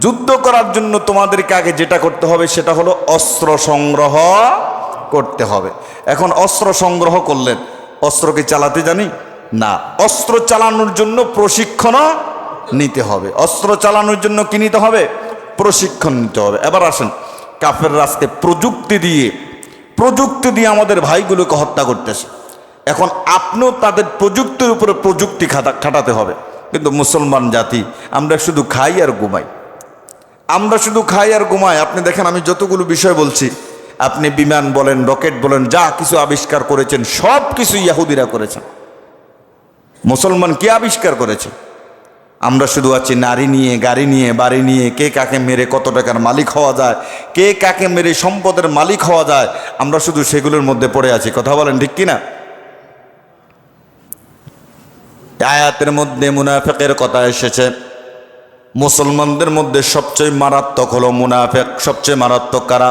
যুদ্ধ করার জন্য তোমাদেরকে আগে যেটা করতে হবে সেটা হলো অস্ত্র সংগ্রহ করতে হবে। এখন অস্ত্র সংগ্রহ করলেন অস্ত্রকে চালাতে জানি? না। অস্ত্র চালানোর জন্য প্রশিক্ষণও নিতে হবে। অস্ত্র চালানোর জন্য কি নিতে হবে? প্রশিক্ষণ নিতে হবে। এবার আসেন কাফের রাস্তে প্রযুক্তি দিয়ে প্রযুক্তি দিয়ে আমাদের ভাইগুলোকে হত্যা করতেছে। এখন আপনিও তাদের প্রযুক্তির উপরে প্রযুক্তি খাটা, খাটাতে হবে। কিন্তু মুসলমান জাতি, আমরা শুধু খাই আর ঘুমাই। আমরা শুধু খাই আর ঘুমাই। আপনি দেখেন, আমি যতগুলো বিষয় বলছি, আপনি বিমান বলেন, রকেট বলেন, যা কিছু আবিষ্কার করেছেন, সব কিছু ইয়াহুদিরা করেছেন। মুসলমান কি আবিষ্কার করেছে? আমরা শুধু আছি, নারী নিয়ে, গাড়ি নিয়ে, বাড়ি নিয়ে, কে কাকে মেরে কত টাকার মালিক হওয়া যায়, কে কাকে মেরে সম্পদের মালিক হওয়া যায়, আমরা শুধু সেগুলোর মধ্যে পড়ে আছি। কথা বলেন ঠিক কিনা? আয়াতের মধ্যে মুনাফেকের কথা এসেছে। মুসলমানদের মধ্যে সবচেয়ে মারাত্মক হলো মুনাফেক সবচেয়ে মারাত্মক কারা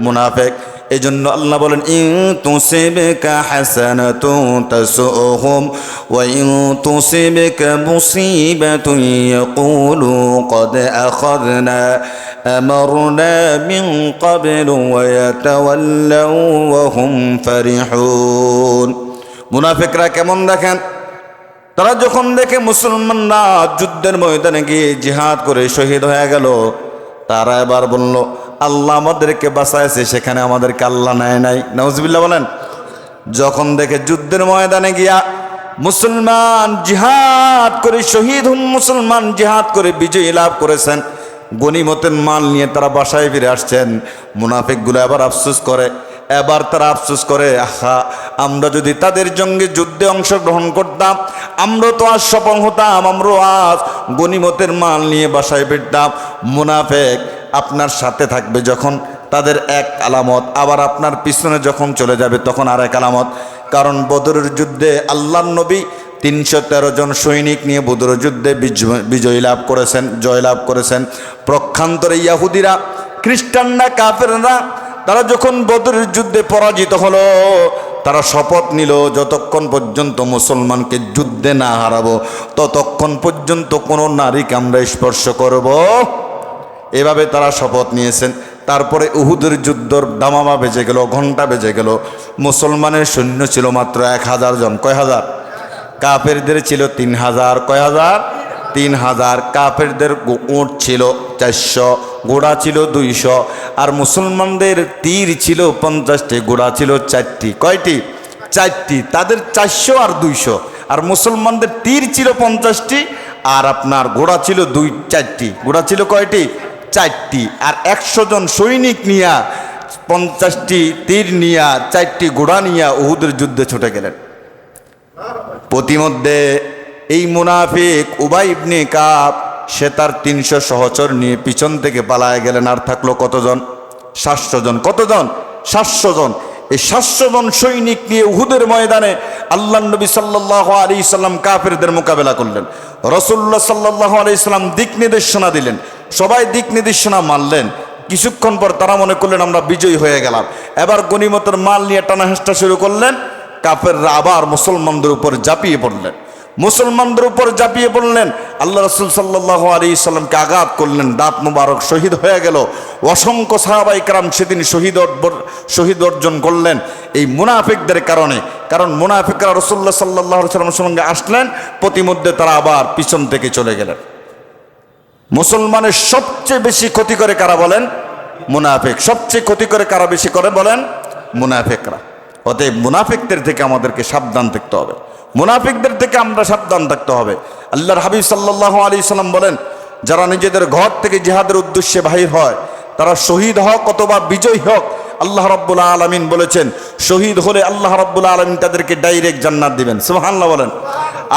মুনাফেক এই জন্য আল্লাহ বলেন ইন তুসিবকা হাসানাতুন তাসুহুম ওয়া ইন তুসিবকা মুসিবাতুন ইয়াকুলু قد أخذنا أمرنا من قبل ويتولوا وهم فرحون মুনাফিকরা কেমন দেখেন তারা যখন দেখে মুসলমানরা যুদ্ধের ময়দানে গিয়ে জিহাদ করে শহীদ হয়ে গেল, তারা এবার বলল, আল্লাহ আমাদেরকে বাঁচাইছে, সেখানে আমাদেরকে আল্লাহ নেয় নাই। নজবিল্লা বলেন, যখন দেখে যুদ্ধের ময়দানে গিয়া মুসলমান জিহাদ করে শহীদ হুম মুসলমান জিহাদ করে বিজয়ী লাভ করেছেন গনিমতের মাল নিয়ে তারা বাসায় ফিরে আসছেন। মুনাফিকগুলো এবার আফসোস করে এবার তারা আফসোস করে, আহা, আমরা যদি তাদের সঙ্গে যুদ্ধে অংশগ্রহণ করতাম আমরা তো আজ সফল হতাম আমরা আজ গনিমতের মাল নিয়ে বাসায় ফিরতাম। মুনাফেক আপনার সাথে থাকবে যখন তাদের এক আলামত, আবার আপনার পিছনে যখন চলে যাবে তখন আর এক আলামত। কারণ বদরের যুদ্ধে আল্লাহ নবী তিনশো তেরো জন সৈনিক নিয়ে বদর যুদ্ধে বিজয়- লাভ করেছেন জয়লাভ করেছেন। প্রক্ষান্তরে ইয়াহুদিরা, খ্রিস্টানরা, কাফেররা তারা যখন বদরের যুদ্ধে পরাজিত হলো, তারা শপথ নিল, যতক্ষণ পর্যন্ত মুসলমানকে যুদ্ধে না হারাবো, ততক্ষণ পর্যন্ত কোনো নারীকে আমরা স্পর্শ করব। এভাবে তারা শপথ নিয়েছেন। তারপরে উহুদের যুদ্ধর দামামা বেজে গেল ঘণ্টা বেজে গেল। মুসলমানের সৈন্য ছিল মাত্র এক হাজার জন। কয় হাজার? কাপেরদের ছিল তিন হাজার। কয় হাজার? তিন হাজার কাপেরদের উট ছিল চারশো, ঘোড়া ছিল দুইশো, আর মুসলমানদের তীর ছিল পঞ্চাশটি, ঘোড়া ছিল চারটি। কয়টি? চারটি। তাদের চারশো আর দুইশো। আর মুসলমানদের তীর ছিল পঞ্চাশটি, আর আপনার ঘোড়া ছিল দুই চারটি। ঘোড়া ছিল কয়টি? চারটি। আর একশো জন সৈনিক নিয়া পঞ্চাশটি তীর নিয়া, চারটি ঘোড়া নিয়া উহুদের যুদ্ধে ছুটে গেলেন। প্রতিমধ্যে এই মুনাফিক উবাই ইবনে কাপ সে তার তিনশো সহচর নিয়ে পিছন থেকে পালায় গেলেন। আর থাকল কতজন? সাতশো জন কতজন? সাতশো জন এই সাতশো জন সৈনিক নিয়ে উহুদের ময়দানে আল্লাহ নবী সাল্লাহ আলী সাল্লাম কাফেরদের মোকাবেলা করলেন। রসুল্লাহ সাল্লাহ আলি সাল্লাম দিক নির্দেশনা দিলেন। সবাই দিক নির্দেশনা মানলেন। কিছুক্ষণ পর তারা মনে করলেন, আমরা বিজয়ী হয়ে গেলাম। এবার গনিমতের মাল নিয়ে টানা হেঁচটা শুরু করলেন। কাফেররা আবার মুসলমানদের উপর ঝাঁপিয়ে পড়লেন। মুসলমানদের উপর ঝাঁপিয়ে পড়লেন আল্লাহ রসুল সাল্লাহ আলী সাল্লামকে আঘাত করলেন, দাঁত মুবারক শহীদ হয়ে গেল। অসংখ্য সাহাবাই কারাম সেদিন শহীদ শহীদ অর্জন করলেন এই মুনাফিকদের কারণে। কারণ মুনাফিকরা রসুল্লাহ সাল্লাহ সাল্লামের সঙ্গে আসলেন, প্রতিমধ্যে তারা আবার পিছন থেকে চলে গেলেন। মুসলমানের সবচেয়ে বেশি ক্ষতি করে কারা বলেন? মুনাফিক। সবচেয়ে ক্ষতি করে কারা বেশি করে বলেন? মুনাফিকরা। অতএব মুনাফিকদের থেকে আমাদেরকে সাবধান থাকতে হবে। মুনাফিকদের থেকে আমরা সাবধান থাকতে হবে। আল্লাহর হাবিব সাল্লাহ আলী সাল্লাম বলেন, যারা নিজেদের ঘর থেকে জিহাদের উদ্দেশ্যে বাহির হয়, তারা শহীদ হক অথবা বিজয়ী হোক, আল্লাহ রব্বুল আলমিন বলেছেন, শহীদ হলে আল্লাহ রব্বুল আলমিন তাদেরকে ডাইরেক্ট জান্নাত দিবেন। সুবহানাল্লাহ বলেন।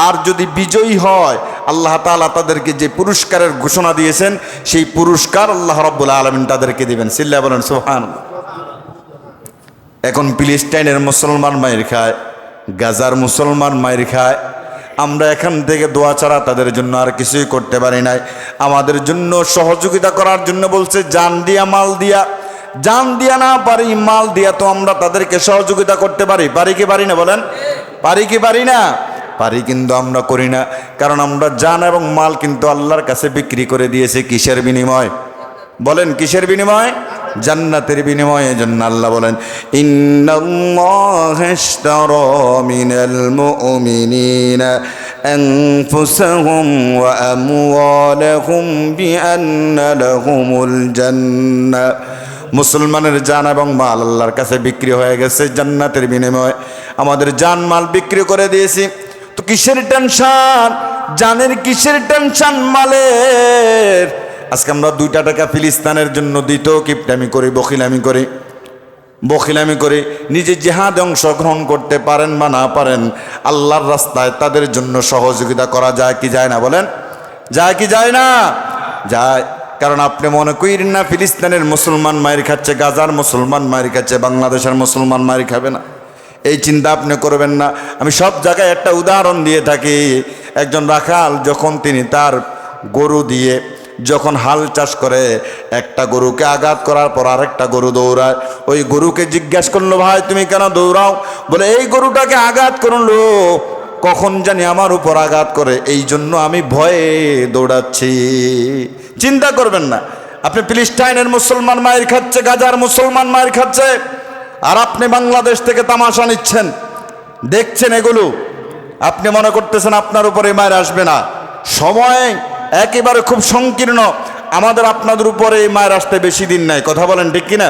আর যদি বিজয়ী হয়, আল্লাহ তাআলা তাদেরকে যে পুরস্কারের ঘোষণা দিয়েছেন, সেই পুরস্কার আল্লাহ রব্বুল আলমিন তাদেরকে দিবেন। সিল্লা বলেন সুহান এখন ফিলিস্টাইনের মুসলমান মায়ের খায়, গাজার মুসলমান মায়ের খায়। আমরা এখান থেকে দোয়া ছাড়া তাদের জন্য আর কিছুই করতে পারি নাই। আমাদের জন্য সহযোগিতা করার জন্য বলছে, জান দিয়া, মাল দিয়া। জান দিয়া না পারি, মাল দিয়া তো আমরা তাদেরকে সহযোগিতা করতে পারি। পারি কি পারি না বলেন? পারি কি পারি না? পারি কিন্তু আমরা করি না। কারণ আমরা জান এবং মাল কিন্তু আল্লাহর কাছে বিক্রি করে দিয়েছে কিসের বিনিময়? বলেন, কিসের বিনিময়? জান্নাতের বিনিময়ে জন্য আল্লাহ বলেন মুসলমানের জান এবং মাল আল্লাহর কাছে বিক্রি হয়ে গেছে জান্নাতের বিনিময়ে। আমাদের জান মাল বিক্রি করে দিয়েছি। তো কিসের টেনশন? জানের কিসের টেনশন মালের? আজকে আমরা দুইটা টাকা ফিলিস্তানের জন্য দিতেও কিপটামি করি, বখিলামি করি। বখিলামি করে, নিজে জেহাদে অংশগ্রহণ করতে পারেন বা না পারেন, আল্লাহর রাস্তায় তাদের জন্য সহযোগিতা করা যায় কি যায় না বলেন? যায় কি যায় না? যায়। কারণ আপনি মনে করেন না, ফিলিস্তিনের মুসলমান মায়ের খাচ্ছে, গাজার মুসলমান মায়ের খাচ্ছে, বাংলাদেশের মুসলমান মায়ের খাবে না। এই চিন্তা আপনি করবেন না। আমি সব জায়গায় একটা উদাহরণ দিয়ে থাকি। একজন রাখাল, যখন তিনি তার গরু দিয়ে যখন হাল চাষ করে, একটা গরুকে আঘাত করার পর আরেকটা গরু দৌড়ায়। ওই গরুকে জিজ্ঞাসা করল, ভাই, তুমি কেন দৌড়াও? বলে, এই গরুটাকে আঘাত করল। কখন জানি আমার উপর আঘাত করে, এই জন্য আমি ভয়ে দৌড়াচ্ছি। চিন্তা করবেন না। আপনি ফিলিস্টাইনের মুসলমান মায়ের খাচ্ছে, গাজার মুসলমান মায়ের খাচ্ছে, আর আপনি বাংলাদেশ থেকে তামাশা নিচ্ছেন। দেখছেন এগুলো? আপনি মনে করতেছেন আপনার উপরে মায়ের আসবে না। সময় একেবারে খুব সংকীর্ণ আমাদের আপনাদের উপরে এই মায়ের আসতে বেশি দিন নাই কথা বলেন ঠিক কিনা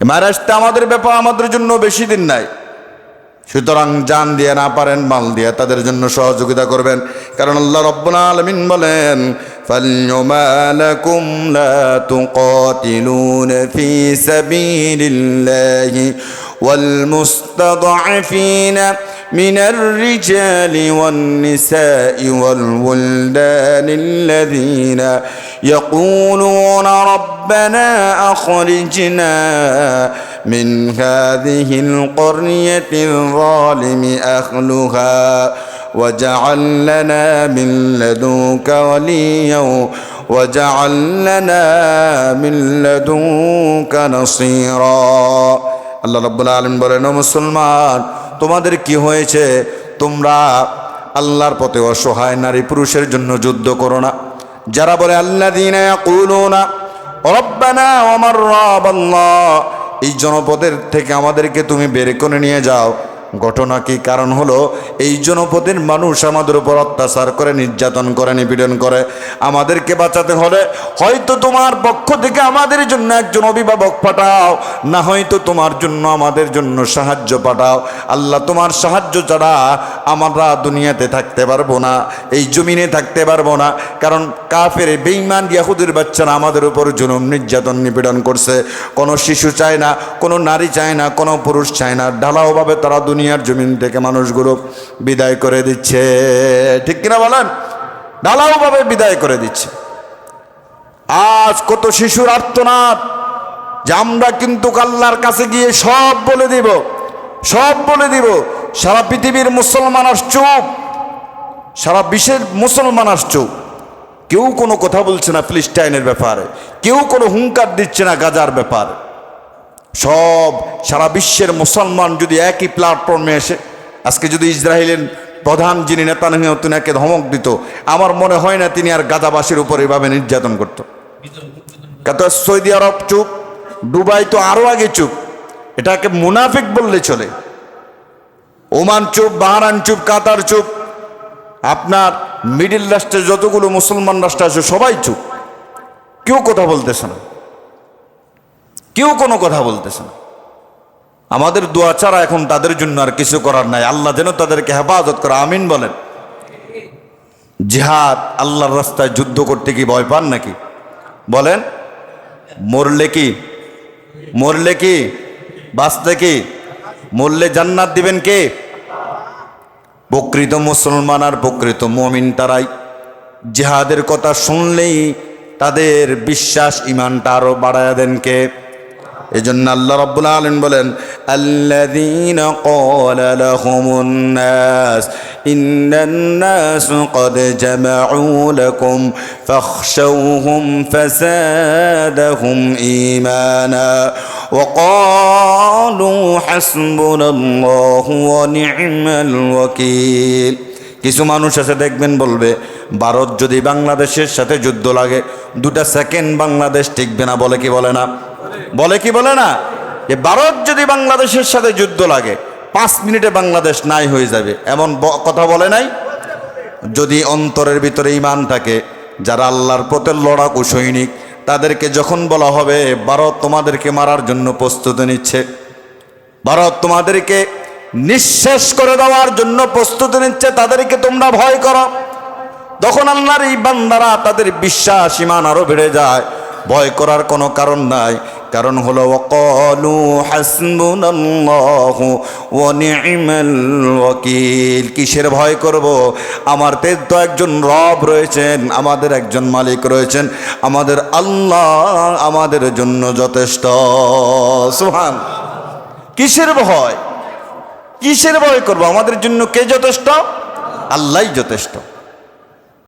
এই মায়ের আসতে আমাদের ব্যাপার আমাদের জন্য বেশি দিন নাই সুতরাং জান দিয়ে না পারেন মাল দিয়ে তাদের জন্য সহযোগিতা করবেন কারণ আল্লাহ রব্বুল আলমিন বলেন فَالْيَوْمَ لَكُمْ لَا تُقَاتِلُونَ فِي سَبِيلِ اللَّهِ وَالْمُسْتَضْعَفِينَ من الرجال والنساء والولدان الذين يقولون ربنا أخرجنا من هذه القرية الظالم أهلها واجعل لنا من لدنك وليا واجعل لنا من لدنك نصيرا আল্লাহ রব্বুল আলম বলেন ও মুসলমান তোমাদের কি হয়েছে? তোমরা আল্লাহর পথে অসহায় নারী পুরুষের জন্য যুদ্ধ করো না। যারা বলে আল্লাহ দিন আমার রব আল্লাহ এই জনপদের থেকে আমাদেরকে তুমি বের করে নিয়ে যাও। ঘটনা কি কারণ হলো? এই জনপদের মানুষ আমাদের উপর অত্যাচার করে, নির্যাতন করে, নিপীড়ন করে। আমাদেরকে বাঁচাতে হলে হয়তো তোমার পক্ষ থেকে আমাদের জন্য একজন অভিভাবক পাঠাও, না হয়তো তোমার জন্য আমাদের জন্য সাহায্য পাঠাও। আল্লাহ তোমার সাহায্য ছাড়া আমরা দুনিয়াতে থাকতে পারব না, এই জমিনে থাকতে পারব না, কারণ কাফের বেইমান ইয়াহুদের বাচ্চারা আমাদের উপর জুলুম, নির্যাতন, নিপীড়ন করছে। কোনো শিশু চায় না, কোনো নারী চায় না, কোনো পুরুষ চায় না। ঢালাওভাবে তারা দুনিয়ার জমিন থেকে মানুষগুলো বিদায় করে দিচ্ছে। ঠিক কিনা বলেন? ঢালাওভাবে বিদায় করে দিচ্ছে। আজ কত শিশুর আর্তনাদ যে আমরা কিন্তু আল্লাহর কাছে গিয়ে সব বলে দিব, সব বলে দিব। সারা পৃথিবীর মুসলমান আস চুপ সারা বিশ্বের মুসলমান আস চুপ কেউ কোনো কথা বলছে না ফিলিস্টাইনের ব্যাপারে। কেউ কোনো হুঙ্কার দিচ্ছে না গাজার ব্যাপারে। সব সারা বিশ্বের মুসলমান যদি একই প্ল্যাটফর্মে এসে, আজকে যদি ইসরায়েলের প্রধান যিনি নেতা নেতাকে ধমক দিত, আমার মনে হয় না তিনি আর গাজাবাসীর উপর এভাবে নির্যাতন করত। কত সৌদি আরব চুপ, দুবাই তো আরও আগে চুপ। এটাকে মুনাফিক বললে চলে। ওমান চুপ বাহারান চুপ, কাতার চুপ, আপনার মিডিল রাষ্ট্রে যতগুলো মুসলমান রাষ্ট্র আছে, সবাই চুপ। কেউ কথা বলতেছে না। কেউ কোনো কথা বলতেছে না। আমাদের দোয়া ছাড়া এখন তাদের জন্য আর কিছু করার নাই। আল্লাহ যেন তাদেরকে হেফাজত করে, আমিন বলেন। জিহাদ আল্লাহর রাস্তায় যুদ্ধ করতে কি ভয় পান নাকি? বলেন, মরলে কি? মরলে কি? বাঁচলে কি? মরলে জান্নাত দিবেন কে? প্রকৃত মুসলমান আর প্রকৃত মমিন তারাই। জেহাদের কথা শুনলেই তাদের বিশ্বাস ইমানটা আরও বাড়ায় দেন কে? এজন্য আল্লাহ রাব্বুল আলামিন বলেন আল্লাযীনা ক্বালা লাহুমুন নাস ইন্নান নাস قد جمعوا لكم فاخشوهم فزادهم إيمانا وقالوا حسبنا الله ونعم الوكيل কিছু মানুষ আছে, দেখবেন বলবে, ভারত যদি বাংলাদেশের সাথে যুদ্ধ লাগে, দুটা সেকেন্ড বাংলাদেশ টিকবে না, বলে কি বলে না? বলে কি বলে না? যে ভারত যদি বাংলাদেশের সাথে যুদ্ধ লাগে, পাঁচ মিনিটে বাংলাদেশ নাই হয়ে যাবে। এমন কথা বলে নাই? যদি অন্তরের ভিতরে ইমান থাকে, যারা আল্লাহর পথে লড়াকু সৈনিক, তাদেরকে যখন বলা হবে, ভারত তোমাদেরকে মারার জন্য প্রস্তুতি নিচ্ছে, ভারত তোমাদেরকে নিঃশেষ করে দেওয়ার জন্য প্রস্তুতি নিচ্ছে, তাদেরকে তোমরা ভয় করো। তখন আল্লাহর এই বান্দারা তাদের বিশ্বাস ইমান আরও বেড়ে যায়। ভয় করার কোনো কারণ নাই। কারণ হলো, ওয়াকালু হাসবুনাল্লাহু ওয়া নি'মাল ওয়াকিল। কিসের ভয় করব? আমার তে তো একজন রব রয়েছেন, আমাদের একজন মালিক রয়েছেন। আমাদের আল্লাহ আমাদের জন্য যথেষ্ট। সুবহান। কিসের ভয়? কিসের ভয় করব? আমাদের জন্য কে যথেষ্ট? আল্লাহ যথেষ্ট।